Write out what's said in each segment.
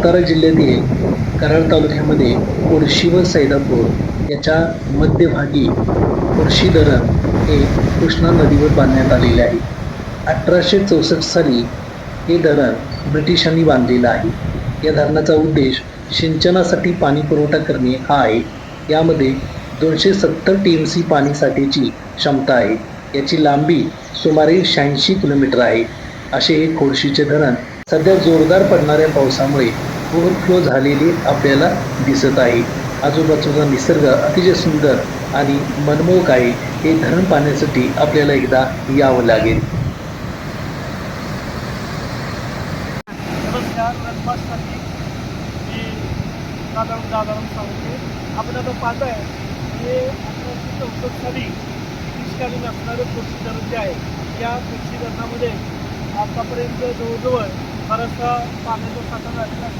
सातारा जिल्ह्यातील कराड तालुक्यामध्ये कोळशी व सैदापूर याच्या मध्यभागी कोळशी धरण हे कृष्णा नदीवर बांधण्यात आलेले आहे. अठराशे चौसष्ट साली हे धरण ब्रिटिशांनी बांधलेलं आहे. या धरणाचा उद्देश सिंचनासाठी पाणी पुरवठा करणे हा आहे. यामध्ये दोनशे सत्तर टी एम सी पाणीसाठीची क्षमता आहे. याची लांबी सुमारे शहाऐंशी किलोमीटर आहे. असे हे खोडशीचे धरण सध्या जोरदार पडणाऱ्या पावसामुळे ओव्हरफ्लो झालेली आपल्याला दिसत आहे. आजूबाजूचा निसर्ग अतिशय सुंदर आणि मनमोहक आहे. हे धरण पाहण्यासाठी आपल्याला एकदा यावं लागेल. साधारण साधारण सांगते. आपण आता पाहत आहे हे अठराशे चौसष्ट साली ब्रिटिशकालीन असणारे कृषी धरण जे आहे. या कृषी धरणामध्ये आतापर्यंत जवळजवळ बराचसा पाण्याचा साठा झालेला आहे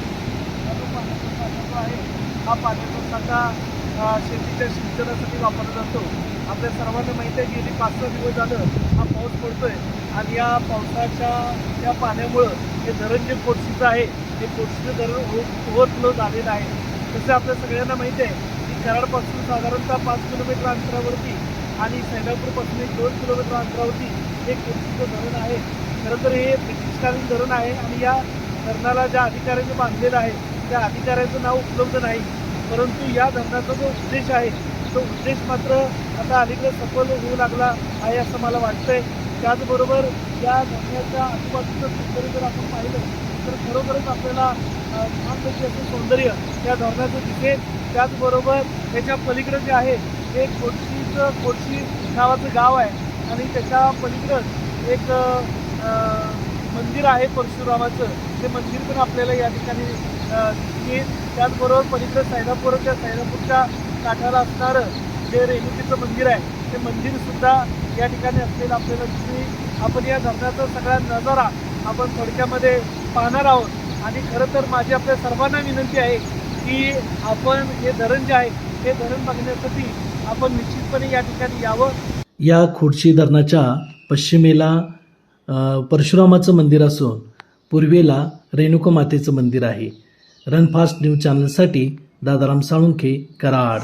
हा जो पाण्याचा साठा जो आहे हा पाण्याचा साठा शेतीच्या सिंचनासाठी वापरला जातो. आपल्या सर्वांना माहिती आहे गेली पाच सहा दिवस झालं हा पाऊस पडतोय आणि या पावसाच्या त्या पाण्यामुळं हे धरण जे कोटशीचं आहे ते कोटशीचं धरण ओव्हरफ्लो झालेलं आहे. तसं आपल्या सगळ्यांना माहिती आहे की कराडपासून साधारणतः पाच किलोमीटर अंतरावरती आणि सैदापूरपासून एक दोन किलोमीटर अंतरावरती हे कोटशीचं धरण आहे. खरं तर हे ब्रिटिशकालीन धरण आहे आणि या धरणाला ज्या अधिकाऱ्यांनी बांधलेलं आहे त्या अधिकाऱ्याचं नाव उपलब्ध नाही. परंतु या धरणाचा जो उद्देश आहे तो उद्देश मात्र आता अलीकडे सफल होऊ लागला आहे असं मला वाटतंय. त्याचबरोबर या धरणाच्या आजूबाजूचं सौंदर्य जर आपण पाहिलं तर खरोखरच आपल्याला अ, छानपैकी असं सौंदर्य या धरणाचं दिसेल. त्याचबरोबर त्याच्या पलीकडं जे आहे हे कोटशीचं कोटशी नावाचं गाव आहे. आणि त्याच्या पलीकडं एक मंदिर आहे परशुरामाचं. ते मंदिर पण आपल्याला या ठिकाणी की त्याचबरोबर पलीकडे सैदापूरच्या सैदापूरच्या काठाला असणारं जे रेणुकीचं मंदिर आहे ते मंदिर सुद्धा या ठिकाणी असलेलं आपल्याला दिसली आपण या धरणाचा सगळा नजारा आपण थोडक्यामध्ये पाहणार आहोत. आणि खरं तर माझी आपल्या सर्वांना विनंती आहे की आपण हे धरण जे आहे हे धरण बघण्यासाठी आपण निश्चितपणे या ठिकाणी यावं. या खोडशी धरणाच्या पश्चिमेला परशुरामाचं मंदिर असून पूर्वेला रेणुका मातेचं मंदिर आहे. रनफास्ट न्यूज चॅनलसाठी दादाराम साळुंखे कराड.